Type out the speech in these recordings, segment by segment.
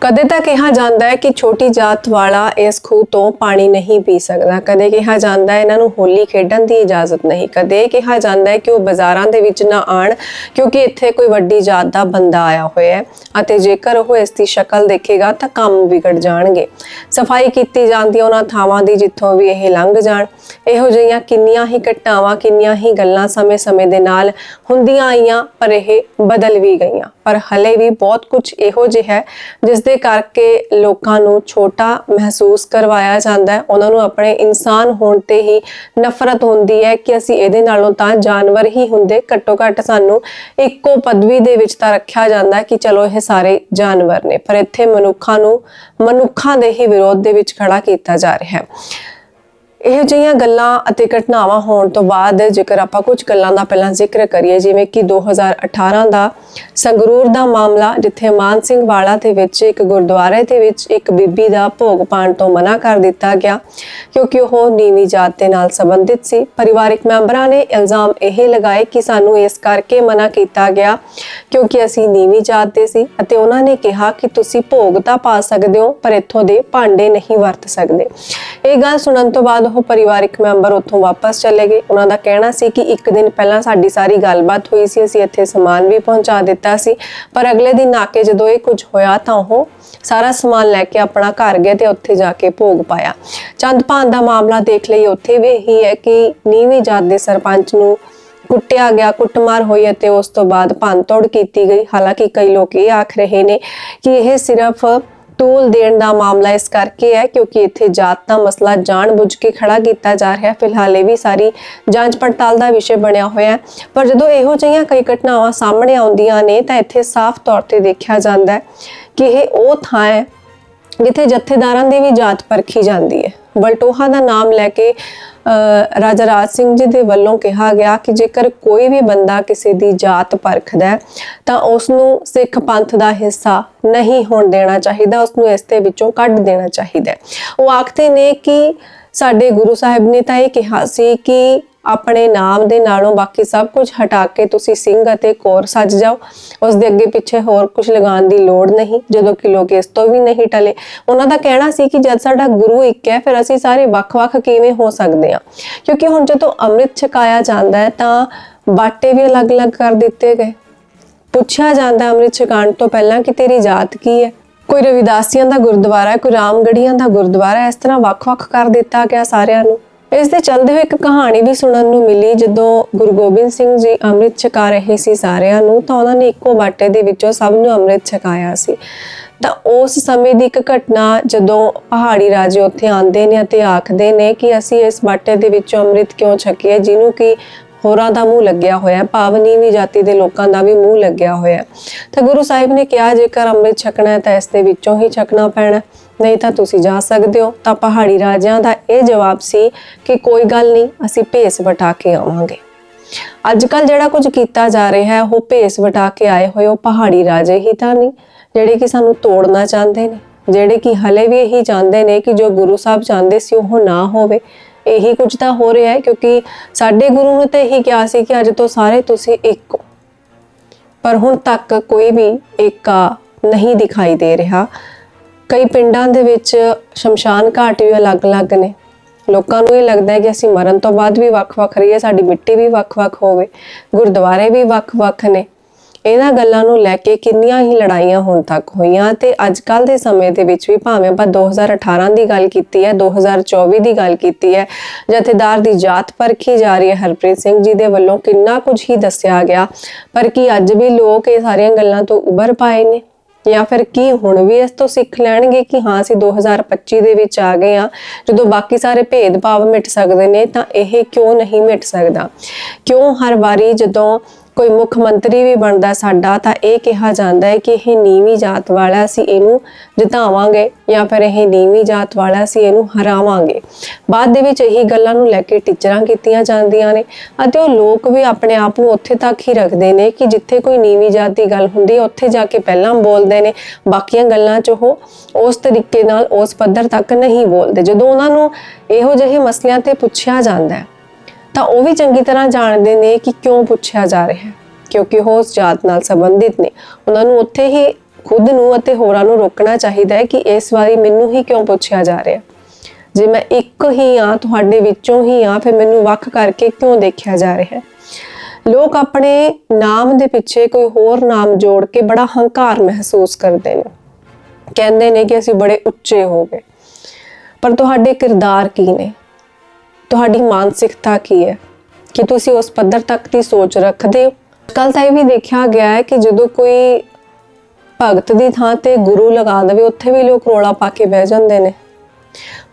ਕਦੇ ਤਾਂ ਕਿਹਾ ਜਾਂਦਾ ਹੈ ਕਿ ਛੋਟੀ ਜਾਤ ਵਾਲਾ ਇਸ ਖੂਹ ਤੋਂ ਪਾਣੀ ਨਹੀਂ ਪੀ ਸਕਦਾ। ਕਦੇ ਕਿਹਾ ਜਾਂਦਾ ਹੈ ਇਹਨਾਂ ਨੂੰ ਹੋਲੀ ਖੇਡਣ ਦੀ ਇਜਾਜ਼ਤ ਨਹੀਂ। ਕਦੇ ਕਿਹਾ ਜਾਂਦਾ ਹੈ ਕਿ ਉਹ ਬਾਜ਼ਾਰਾਂ ਦੇ ਵਿੱਚ ਨਾ ਆਣ ਕਿਉਂਕਿ ਇੱਥੇ ਕੋਈ ਵੱਡੀ ਜਾਤ ਦਾ ਬੰਦਾ ਆਇਆ ਹੋਇਆ ਹੈ ਅਤੇ ਜੇਕਰ ਉਹ ਇਸ ਦੀ ਸ਼ਕਲ ਦੇਖੇਗਾ ਤਾਂ ਕੰਮ ਵਿਗੜ ਜਾਣਗੇ। ਸਫ਼ਾਈ ਕੀਤੀ ਜਾਂਦੀ ਉਹਨਾਂ ਥਾਵਾਂ ਦੀ ਜਿੱਥੋਂ ਵੀ ਇਹ ਲੰਘ ਜਾਣ। ਇਹੋ ਜਿਹੀਆਂ ਕਿੰਨੀਆਂ ਹੀ ਘਟਨਾਵਾਂ, ਕਿੰਨੀਆਂ ਹੀ ਗੱਲਾਂ ਸਮੇਂ-ਸਮੇਂ ਦੇ ਨਾਲ ਹੁੰਦੀਆਂ ਆਈਆਂ, ਪਰ ਇਹ ਬਦਲ ਵੀ ਗਈਆਂ। ਪਰ ਹਲੇ ਵੀ ਬਹੁਤ ਕੁਝ ਇਹੋ ਜਿਹਾ ਹੈ, ਜਿਸ ਦੇ ਕਰਕੇ ਲੋਕਾਂ ਨੂੰ ਛੋਟਾ ਮਹਿਸੂਸ ਕਰਵਾਇਆ ਜਾਂਦਾ ਹੈ। ਉਹਨਾਂ ਨੂੰ ਆਪਣੇ ਇਨਸਾਨ ਹੋਣ ਤੇ ਹੀ ਨਫ਼ਰਤ ਹੁੰਦੀ ਹੈ ਕਿ ਅਸੀਂ ਇਹਦੇ ਨਾਲੋਂ ਤਾਂ ਜਾਨਵਰ ਹੀ ਹੁੰਦੇ। ਘੱਟੋ ਘੱਟ ਸਾਨੂੰ ਇੱਕੋ ਪਦਵੀ ਦੇ ਵਿੱਚ ਤਾਂ ਰੱਖਿਆ ਜਾਂਦਾ ਕਿ ਚਲੋ ਇਹ ਸਾਰੇ ਜਾਨਵਰ ਨੇ। ਪਰ ਇੱਥੇ ਮਨੁੱਖਾਂ ਨੂੰ, ਮਨੁੱਖਾਂ ਦੇ ਹੀ ਵਿਰੋਧ ਦੇ ਵਿੱਚ ਖੜਾ ਕੀਤਾ ਜਾ ਰਿਹਾ ਹੈ। ਇਹੋ ਜਿਹੀਆਂ ਗੱਲਾਂ ਅਤੇ ਘਟਨਾਵਾਂ ਹੋਣ ਤੋਂ ਬਾਅਦ ਜੇਕਰ ਆਪਾਂ ਕੁਝ ਗੱਲਾਂ ਦਾ ਪਹਿਲਾਂ ਜ਼ਿਕਰ ਕਰੀਏ, ਜਿਵੇਂ ਕਿ 2018 ਦਾ ਸੰਗਰੂਰ ਦਾ ਮਾਮਲਾ, ਜਿੱਥੇ ਮਾਨ ਸਿੰਘ ਵਾਲਾ ਦੇ ਵਿੱਚ ਇੱਕ ਗੁਰਦੁਆਰੇ ਦੇ ਵਿੱਚ ਇੱਕ ਬੀਬੀ ਦਾ ਭੋਗ ਪਾਣ ਤੋਂ ਮਨਾ ਕਰ ਦਿੱਤਾ ਗਿਆ, ਕਿਉਂਕਿ ਉਹ ਨੀਵੀਂ ਜਾਤ ਦੇ ਨਾਲ ਸੰਬੰਧਿਤ ਸੀ। ਪਰਿਵਾਰਕ ਮੈਂਬਰਾਂ ਨੇ ਇਲਜ਼ਾਮ ਇਹ ਲਗਾਏ ਕਿ ਸਾਨੂੰ ਇਸ ਕਰਕੇ ਮਨਾ ਕੀਤਾ ਗਿਆ ਕਿਉਂਕਿ ਅਸੀਂ ਨੀਵੀਂ ਜਾਤ ਦੇ ਸੀ ਅਤੇ ਉਹਨਾਂ ਨੇ ਕਿਹਾ ਕਿ ਤੁਸੀਂ ਭੋਗ ਤਾਂ ਪਾ ਸਕਦੇ ਹੋ, ਪਰ ਇੱਥੋਂ ਦੇ ਭਾਂਡੇ ਨਹੀਂ ਵਰਤ ਸਕਦੇ। ਇਹ ਗੱਲ ਸੁਣਨ ਤੋਂ ਬਾਅਦ ਉਹ ਪਰਿਵਾਰਕ ਮੈਂਬਰ ਉੱਥੋਂ ਵਾਪਸ ਚਲੇ ਗਏ। ਉਹਨਾਂ ਦਾ ਕਹਿਣਾ ਸੀ ਕਿ ਇੱਕ ਦਿਨ ਪਹਿਲਾਂ ਸਾਡੀ ਸਾਰੀ ਗੱਲਬਾਤ ਹੋਈ ਸੀ, ਅਸੀਂ ਇੱਥੇ ਸਮਾਨ ਵੀ ਪਹੁੰਚਾ ਦਿੱਤਾ ਸੀ। ਪਰ ਅਗਲੇ ਦਿਨ ਆ ਕੇ ਜਦੋਂ ਇਹ ਕੁਝ ਹੋਇਆ ਤਾਂ ਉਹ ਸਾਰਾ ਸਮਾਨ ਲੈ ਕੇ ਆਪਣਾ ਘਰ ਗਏ ਤੇ ਉੱਥੇ ਜਾ ਕੇ ਭੋਗ ਪਾਇਆ। ਚੰਦਪਾਨ ਦਾ ਮਾਮਲਾ ਦੇਖ ਲਈ, ਉੱਥੇ ਵੀ ਇਹੀ ਹੈ ਕਿ ਨੀਵੀਂ ਜਾਤ ਦੇ ਸਰਪੰਚ ਨੂੰ ਕੁੱਟਿਆ ਗਿਆ, ਕੁੱਟਮਾਰ ਹੋਈ ਅਤੇ ਉਸ ਤੋਂ ਬਾਅਦ ਭੰਨਤੋੜ ਕੀਤੀ ਗਈ। ਹਾਲਾਂਕਿ ਕਈ ਲੋਕ ਇਹ ਆਖ ਰਹੇ ਨੇ ਕਿ ਇਹ ਸਿਰਫ ਟੋਲ ਦੇਣ ਦਾ ਮਾਮਲਾ ਇਸ ਕਰਕੇ ਹੈ ਕਿਉਂਕਿ ਇੱਥੇ ਜਾਤ ਦਾ ਮਸਲਾ ਜਾਣਬੁੱਝ ਕੇ ਖੜਾ ਕੀਤਾ ਜਾ ਰਿਹਾ ਹੈ। ਫਿਲਹਾਲ ਇਹ ਵੀ ਸਾਰੀ ਜਾਂਚ ਪੜਤਾਲ ਦਾ ਵਿਸ਼ੇ ਬਣਿਆ ਹੋਇਆ ਹੈ। ਪਰ ਜਦੋਂ ਇਹੋ ਜਿਹੀਆਂ ਕਈ ਘਟਨਾਵਾਂ ਸਾਹਮਣੇ ਆਉਂਦੀਆਂ ਨੇ ਤਾਂ ਇੱਥੇ ਸਾਫ਼ ਤੌਰ ਤੇ ਦੇਖਿਆ ਜਾਂਦਾ ਹੈ ਕਿ ਇਹ ਉਹ ਥਾਂ ਹੈ ਜਿੱਥੇ ਜਥੇਦਾਰਾਂ ਦੀ ਵੀ ਜਾਤ ਪਰਖੀ ਜਾਂਦੀ ਹੈ। ਵਲਟੋਹਾ ਦਾ ਨਾਮ ਲੈ ਕੇ ਅਹ, ਰਾਜਾ ਰਾਜ ਸਿੰਘ ਜੀ ਦੇ ਵੱਲੋਂ ਕਿਹਾ ਗਿਆ ਕਿ ਜੇਕਰ ਕੋਈ ਵੀ ਬੰਦਾ ਕਿਸੇ ਦੀ ਜਾਤ ਪਰਖਦਾ ਤਾਂ ਉਸ ਨੂੰ ਸਿੱਖ ਪੰਥ ਦਾ ਹਿੱਸਾ ਨਹੀਂ ਹੋਣ ਦੇਣਾ ਚਾਹੀਦਾ ਉਸ ਨੂੰ ਇਸ ਦੇ ਵਿੱਚੋਂ ਕੱਢ ਦੇਣਾ ਚਾਹੀਦਾ ਉਹ ਆਖਦੇ ਨੇ ਕਿ ਸਾਡੇ ਗੁਰੂ ਸਾਹਿਬ ਨੇ ਤਾਂ ਇਹ ਕਿਹਾ ਸੀ ਕਿ ਆਪਣੇ ਨਾਮ ਦੇ ਨਾਲੋਂ ਬਾਕੀ ਸਭ ਕੁਝ ਹਟਾ ਕੇ ਤੁਸੀਂ ਸਿੰਘ ਅਤੇ ਕੌਰ ਸੱਜ ਜਾਓ। ਉਸ ਦੇ ਅੱਗੇ ਪਿੱਛੇ ਹੋਰ ਕੁਝ ਲਗਾਉਣ ਦੀ ਲੋੜ ਨਹੀਂ, ਜਦੋਂ ਕਿ ਲੋਕ ਇਸ ਤੋਂ ਵੀ ਨਹੀਂ ਟਲੇ। ਉਹਨਾਂ ਦਾ ਕਹਿਣਾ ਸੀ ਕਿ ਜਦ ਸਾਡਾ ਗੁਰੂ ਇੱਕ ਹੈ, ਫਿਰ ਅਸੀਂ ਸਾਰੇ ਵੱਖ-ਵੱਖ ਕਿਵੇਂ ਹੋ ਸਕਦੇ ਹਾਂ? ਕਿਉਂਕਿ ਹੁਣ ਜਦੋਂ ਅੰਮ੍ਰਿਤ ਛਕਾਇਆ ਜਾਂਦਾ ਹੈ, ਤਾਂ ਬਾਟੇ ਵੀ ਅਲੱਗ-ਅਲੱਗ ਕਰ ਦਿੱਤੇ ਗਏ। ਪੁੱਛਿਆ ਜਾਂਦਾ ਅੰਮ੍ਰਿਤ ਛਕਾਉਣ ਤੋਂ ਪਹਿਲਾਂ ਕਿ ਤੇਰੀ ਜਾਤ ਕੀ ਹੈ? ਕੋਈ ਰਵਿਦਾਸੀਆਂ ਦਾ ਗੁਰਦੁਆਰਾ ਹੈ, ਕੋਈ ਰਾਮਗੜੀਆਂ ਦਾ ਗੁਰਦੁਆਰਾ ਇਸ ਤਰ੍ਹਾਂ ਵੱਖ-ਵੱਖ ਕਰ ਦਿੱਤਾ ਗਿਆ ਸਾਰਿਆਂ ਨੂੰ। ਇਸ ਦੇ ਚੱਲਦੇ ਹੋਏ ਇੱਕ ਕਹਾਣੀ ਵੀ ਸੁਣਨ ਨੂੰ ਮਿਲੀ, ਜਦੋਂ ਗੁਰੂ ਗੋਬਿੰਦ ਸਿੰਘ ਜੀ ਅੰਮ੍ਰਿਤ ਛਕਾ ਰਹੇ ਸੀ ਸਾਰਿਆਂ ਨੂੰ, ਤਾਂ ਉਹਨਾਂ ਨੇ ਇੱਕੋ ਬਾਟੇ ਦੇ ਵਿੱਚੋਂ ਸਭ ਨੂੰ ਅੰਮ੍ਰਿਤ ਛਕਾਇਆ ਸੀ। ਤਾਂ ਉਸ ਸਮੇਂ ਦੀ ਇੱਕ ਘਟਨਾ, ਜਦੋਂ ਪਹਾੜੀ ਰਾਜੇ ਉੱਥੇ ਆਉਂਦੇ ਨੇ ਅਤੇ ਆਖਦੇ ਨੇ ਕਿ ਅਸੀਂ ਇਸ ਬਾਟੇ ਦੇ ਵਿੱਚੋਂ ਅੰਮ੍ਰਿਤ ਕਿਉਂ ਛਕੀਏ, ਜਿਹਨੂੰ ਕਿ ਹੋਰਾਂ ਦਾ ਮੂੰਹ ਲੱਗਿਆ ਹੋਇਆ ਹੈ, ਪਾਵਨੀ ਜਾਤੀ ਦੇ ਲੋਕਾਂ ਦਾ ਵੀ ਮੂੰਹ ਲੱਗਿਆ ਹੋਇਆ ਤਾਂ ਗੁਰੂ ਸਾਹਿਬ ਨੇ ਕਿਹਾ, ਜੇਕਰ ਅੰਮ੍ਰਿਤ ਛਕਣਾ ਹੈ ਤਾਂ ਇਸ ਦੇ ਵਿੱਚੋਂ ਹੀ ਛਕਣਾ ਪੈਣਾ ਨਹੀਂ ਤਾਂ ਤੁਸੀਂ ਜਾ ਸਕਦੇ ਹੋ। ਤਾਂ ਪਹਾੜੀ ਰਾਜਿਆਂ ਦਾ ਇਹ ਜਵਾਬ ਸੀ ਕਿ ਕੋਈ ਗੱਲ ਨਹੀਂ, ਅਸੀਂ ਭੇਸ ਵਟਾ ਕੇ ਆਵਾਂਗੇ। ਅੱਜ ਕੱਲ ਜਿਹੜਾ ਕੁਝ ਕੀਤਾ ਜਾ ਰਿਹਾ ਹੈ, ਉਹ ਭੇਸ ਵਟਾ ਕੇ ਆਏ ਹੋਏ ਉਹ ਪਹਾੜੀ ਰਾਜੇ ਹੀ ਤਾਂ ਨਹੀਂ, ਜਿਹੜੇ ਕਿ ਸਾਨੂੰ ਤੋੜਨਾ ਚਾਹੁੰਦੇ ਨੇ, ਜਿਹੜੇ ਕਿ ਹਲੇ ਵੀ ਇਹੀ ਚਾਹੁੰਦੇ ਨੇ ਕਿ ਜੋ ਗੁਰੂ ਸਾਹਿਬ ਚਾਹੁੰਦੇ ਸੀ ਉਹ ਨਾ ਹੋਵੇ। ਇਹੀ ਕੁਝ ਤਾਂ ਹੋ ਰਿਹਾ ਹੈ, ਕਿਉਂਕਿ ਸਾਡੇ ਗੁਰੂ ਨੇ ਤਾਂ ਇਹੀ ਕਿਹਾ ਸੀ ਕਿ ਅੱਜ ਤੋਂ ਸਾਰੇ ਤੁਸੀਂ ਇੱਕ ਹੋ। ਪਰ ਹੁਣ ਤੱਕ ਕੋਈ ਵੀ ਏਕਾ ਨਹੀਂ ਦਿਖਾਈ ਦੇ ਰਿਹਾ। ਕਈ ਪਿੰਡਾਂ ਦੇ ਵਿੱਚ ਸ਼ਮਸ਼ਾਨ ਘਾਟ ਵੀ ਅਲੱਗ-ਅਲੱਗ ਨੇ। ਲੋਕਾਂ ਨੂੰ ਇਹ ਲੱਗਦਾ ਹੈ ਕਿ ਅਸੀਂ ਮਰਨ ਤੋਂ ਬਾਅਦ ਵੀ ਵੱਖ-ਵੱਖ ਰਹੀਏ, ਸਾਡੀ ਮਿੱਟੀ ਵੀ ਵੱਖ-ਵੱਖ ਹੋਵੇ, ਗੁਰਦੁਆਰੇ ਵੀ ਵੱਖ-ਵੱਖ ਨੇ। ਇਹਨਾਂ ਗੱਲਾਂ ਨੂੰ ਲੈ ਕੇ ਕਿੰਨੀਆਂ ਹੀ ਲੜਾਈਆਂ ਹੁਣ ਤੱਕ ਹੋਈਆਂ ਤੇ ਅੱਜ ਕੱਲ ਦੇ ਸਮੇਂ ਦੇ ਵਿੱਚ ਵੀ ਭਾਵੇਂ ਆਪਾਂ 2018 ਦੀ ਗੱਲ ਕੀਤੀ ਹੈ 2024 ਦੀ ਗੱਲ ਕੀਤੀ ਹੈ, ਜਥੇਦਾਰ ਦੀ ਜਾਤ ਪਰਖੀ ਜਾ ਰਹੀ ਹੈ ਹਰਪ੍ਰੀਤ ਸਿੰਘ ਜੀ ਦੇ ਵੱਲੋਂ ਕਿੰਨਾ ਕੁਝ ਹੀ ਦੱਸਿਆ ਗਿਆ, ਪਰ ਕੀ ਅੱਜ ਵੀ ਲੋਕ ਇਹ ਸਾਰੀਆਂ ਗੱਲਾਂ ਤੋਂ ਉੱਭਰ ਪਾਏ ਨੇ? ਜਾਂ ਫਿਰ ਕੀ ਹੁਣ ਵੀ ਇਸ ਤੋਂ ਸਿੱਖ ਲੈਣਗੇ ਕਿ ਹਾਂ ਅਸੀਂ 2025 ਦੇ ਵਿੱਚ ਆ ਗਏ ਆ ਜਦੋਂ ਬਾਕੀ ਸਾਰੇ ਭੇਦਭਾਵ ਮਿਟ ਸਕਦੇ ਨੇ ਤਾਂ ਇਹ ਕਿਉਂ ਨਹੀਂ ਮਿਟ ਸਕਦਾ? ਕਿਉਂ ਹਰ ਵਾਰੀ ਜਦੋਂ ਕੋਈ ਮੁੱਖ ਮੰਤਰੀ ਵੀ ਬਣਦਾ ਸਾਡਾ, ਤਾਂ ਇਹ ਕਿਹਾ ਜਾਂਦਾ ਹੈ ਕਿ ਇਹ ਨੀਵੀਂ ਜਾਤ ਵਾਲਾ ਸੀ ਇਹਨੂੰ ਜਿਤਾਵਾਂਗੇ ਜਾਂ ਫਿਰ ਇਹ ਨੀਵੀਂ ਜਾਤ ਵਾਲਾ ਸੀ ਇਹਨੂੰ ਹਰਾਵਾਂਗੇ। ਬਾਅਦ ਦੇ ਵਿੱਚ ਇਹੀ ਗੱਲਾਂ ਨੂੰ ਲੈ ਕੇ ਟੀਚਰਾਂ ਕੀਤੀਆਂ ਜਾਂਦੀਆਂ ਨੇ ਅਤੇ ਉਹ ਲੋਕ ਵੀ ਆਪਣੇ ਆਪ ਨੂੰ ਉੱਥੇ ਤੱਕ ਹੀ ਰੱਖਦੇ ਨੇ ਕਿ ਜਿੱਥੇ ਕੋਈ ਨੀਵੀਂ ਜਾਤ ਦੀ ਗੱਲ ਹੁੰਦੀ ਹੈ, ਉੱਥੇ ਜਾ ਕੇ ਪਹਿਲਾਂ ਬੋਲਦੇ ਨੇ। ਬਾਕੀਆਂ ਗੱਲਾਂ 'ਚ ਉਹ ਉਸ ਤਰੀਕੇ ਨਾਲ ਉਸ ਪੱਧਰ ਤੱਕ ਨਹੀਂ ਬੋਲਦੇ। ਜਦੋਂ ਉਹਨਾਂ ਨੂੰ ਇਹੋ ਜਿਹੇ ਮਸਲਿਆਂ ਤੇ ਪੁੱਛਿਆ ਜਾਂਦਾ ਹੈ ਤਾਂ ਉਹ ਵੀ ਚੰਗੀ ਤਰ੍ਹਾਂ ਜਾਣਦੇ ਨੇ ਕਿ ਕਿਉਂ ਪੁੱਛਿਆ ਜਾ ਰਿਹਾ ਹੈ, ਕਿਉਂਕਿ ਉਹ ਉਸ ਜਾਤ ਨਾਲ ਸੰਬੰਧਿਤ ਨੇ। ਉਹਨਾਂ ਨੂੰ ਉੱਥੇ ਹੀ ਖੁਦ ਨੂੰ ਅਤੇ ਹੋਰਾਂ ਨੂੰ ਰੋਕਣਾ ਚਾਹੀਦਾ ਹੈ ਕਿ ਇਸ ਵਾਰੀ ਮੈਨੂੰ ਹੀ ਕਿਉਂ ਪੁੱਛਿਆ ਜਾ ਰਿਹਾ ਜੇ ਮੈਂ ਇੱਕ ਹੀ ਆ ਤੁਹਾਡੇ ਵਿੱਚੋਂ ਹੀ ਆ ਫਿਰ ਮੈਨੂੰ ਵੱਖ ਕਰਕੇ ਕਿਉਂ ਦੇਖਿਆ ਜਾ ਰਿਹਾ ਹੈ? ਲੋਕ ਆਪਣੇ ਨਾਮ ਦੇ ਪਿੱਛੇ ਕੋਈ ਹੋਰ ਨਾਮ ਜੋੜ ਕੇ ਬੜਾ ਹੰਕਾਰ ਮਹਿਸੂਸ ਕਰਦੇ ਨੇ। ਕਹਿੰਦੇ ਨੇ ਕਿ ਅਸੀਂ ਬੜੇ ਉੱਚੇ ਹੋ ਗਏ। ਪਰ ਤੁਹਾਡੇ ਕਿਰਦਾਰ ਕੀ ਨੇ? ਤੁਹਾਡੀ ਮਾਨਸਿਕਤਾ ਕੀ ਹੈ? ਕਿ ਤੁਸੀਂ ਉਸ ਪੱਧਰ ਤੱਕ ਦੀ ਸੋਚ ਰੱਖਦੇ ਹੋ? ਕੱਲ ਤਾਂ ਇਹ ਵੀ ਦੇਖਿਆ ਗਿਆ ਹੈ ਕਿ ਜਦੋਂ ਕੋਈ ਭਗਤ ਦੀ ਥਾਂ ਤੇ ਗੁਰੂ ਲਗਾ ਦੇਵੇ, ਉੱਥੇ ਵੀ ਲੋਕ ਰੋਲਾ ਪਾ ਕੇ ਬਹਿ ਜਾਂਦੇ ਨੇ।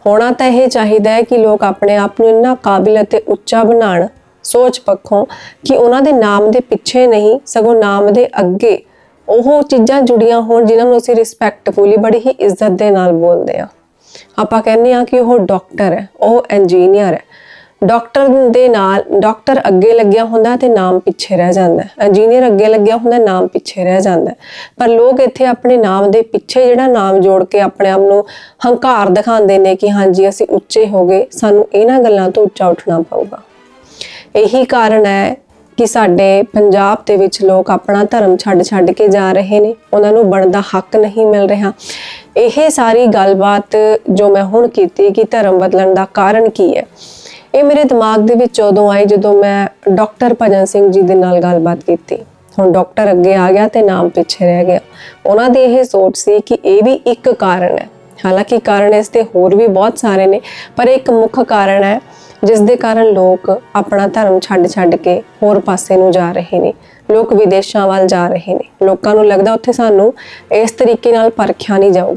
ਹੋਣਾ ਤਾਂ ਇਹ ਚਾਹੀਦਾ ਹੈ ਕਿ ਲੋਕ ਆਪਣੇ ਆਪ ਨੂੰ ਇੰਨਾ ਕਾਬਿਲ ਅਤੇ ਉੱਚਾ ਬਣਾਉਣ, ਸੋਚ ਪੱਖੋਂ ਕਿ ਉਹਨਾਂ ਦੇ ਨਾਮ ਦੇ ਪਿੱਛੇ ਨਹੀਂ, ਸਗੋਂ ਨਾਮ ਦੇ ਅੱਗੇ ਉਹ ਚੀਜ਼ਾਂ ਜੁੜੀਆਂ ਹੋਣ ਜਿਨ੍ਹਾਂ ਨੂੰ ਅਸੀਂ ਰਿਸਪੈਕਟਫੁਲੀ ਬੜੀ ਹੀ ਇੱਜ਼ਤ ਦੇ ਨਾਲ ਬੋਲਦੇ ਆ ਆਪਾਂ ਕਹਿੰਦੇ ਆ ਕਿ ਉਹ ਡਾਕਟਰ ਹੈ, ਉਹ ਇੰਜੀਨੀਅਰ ਹੈ। ਡਾਕਟਰ ਦੇ ਨਾਲ, ਡਾਕਟਰ ਅੱਗੇ ਲੱਗਿਆ ਹੁੰਦਾ ਤੇ ਨਾਮ ਪਿੱਛੇ ਰਹਿ ਜਾਂਦਾ ਇੰਜੀਨੀਅਰ ਅੱਗੇ ਲੱਗਿਆ ਹੁੰਦਾ, ਨਾਮ ਪਿੱਛੇ ਰਹਿ ਜਾਂਦਾ ਪਰ ਲੋਕ ਇੱਥੇ ਆਪਣੇ ਨਾਮ ਦੇ ਪਿੱਛੇ ਜਿਹੜਾ ਨਾਮ ਜੋੜ ਕੇ ਆਪਣੇ ਆਪ ਨੂੰ ਹੰਕਾਰ ਦਿਖਾਉਂਦੇ ਨੇ ਕਿ ਹਾਂਜੀ, ਅਸੀਂ ਉੱਚੇ ਹੋ ਗਏ, ਸਾਨੂੰ ਇਹਨਾਂ ਗੱਲਾਂ ਤੋਂ ਉੱਚਾ ਉੱਠਣਾ ਪਊਗਾ। ਇਹੀ ਕਾਰਨ ਹੈ ਕਿ ਸਾਡੇ ਪੰਜਾਬ ਦੇ ਵਿੱਚ ਲੋਕ ਆਪਣਾ ਧਰਮ ਛੱਡ ਛੱਡ ਕੇ ਜਾ ਰਹੇ ਨੇ। ਉਹਨਾਂ ਨੂੰ ਬਣਦਾ ਹੱਕ ਨਹੀਂ ਮਿਲ ਰਿਹਾ। ਇਹ ਸਾਰੀ ਗੱਲਬਾਤ ਜੋ ਮੈਂ ਹੁਣ ਕੀਤੀ ਕਿ ਧਰਮ ਬਦਲਣ ਦਾ ਕਾਰਨ ਕੀ ਹੈ, ਇਹ ਮੇਰੇ ਦਿਮਾਗ ਦੇ ਵਿੱਚ ਉਦੋਂ ਆਈ ਜਦੋਂ ਮੈਂ ਡਾਕਟਰ ਭਜਨ ਸਿੰਘ ਜੀ ਦੇ ਨਾਲ ਗੱਲਬਾਤ ਕੀਤੀ। ਹੁਣ ਡਾਕਟਰ ਅੱਗੇ ਆ ਗਿਆ ਤੇ ਨਾਮ ਪਿੱਛੇ ਰਹਿ ਗਿਆ। ਉਹਨਾਂ ਦੀ ਇਹ ਸੋਚ ਸੀ ਕਿ ਇਹ ਵੀ ਇੱਕ ਕਾਰਨ ਹੈ। ਹਾਲਾਂਕਿ ਕਾਰਨ ਇਸ 'ਤੇ ਹੋਰ ਵੀ ਬਹੁਤ ਸਾਰੇ ਨੇ, ਪਰ ਇੱਕ ਮੁੱਖ ਕਾਰਨ ਹੈ, ਜਿਸ ਦੇ ਕਾਰਨ ਲੋਕ ਆਪਣਾ ਧਰਮ ਛੱਡ ਛੱਡ ਕੇ ਹੋਰ ਪਾਸੇ ਨੂੰ ਜਾ ਰਹੇ ਨੇ। ਲੋਕ ਵਿਦੇਸ਼ਾਂ ਵੱਲ ਜਾ ਰਹੇ ਨੇ। ਲੋਕਾਂ ਨੂੰ ਲੱਗਦਾ ਉੱਥੇ ਸਾਨੂੰ ਇਸ ਤਰੀਕੇ ਨਾਲ ਪਰਖਿਆ ਨਹੀਂ ਜਾਊਗਾ।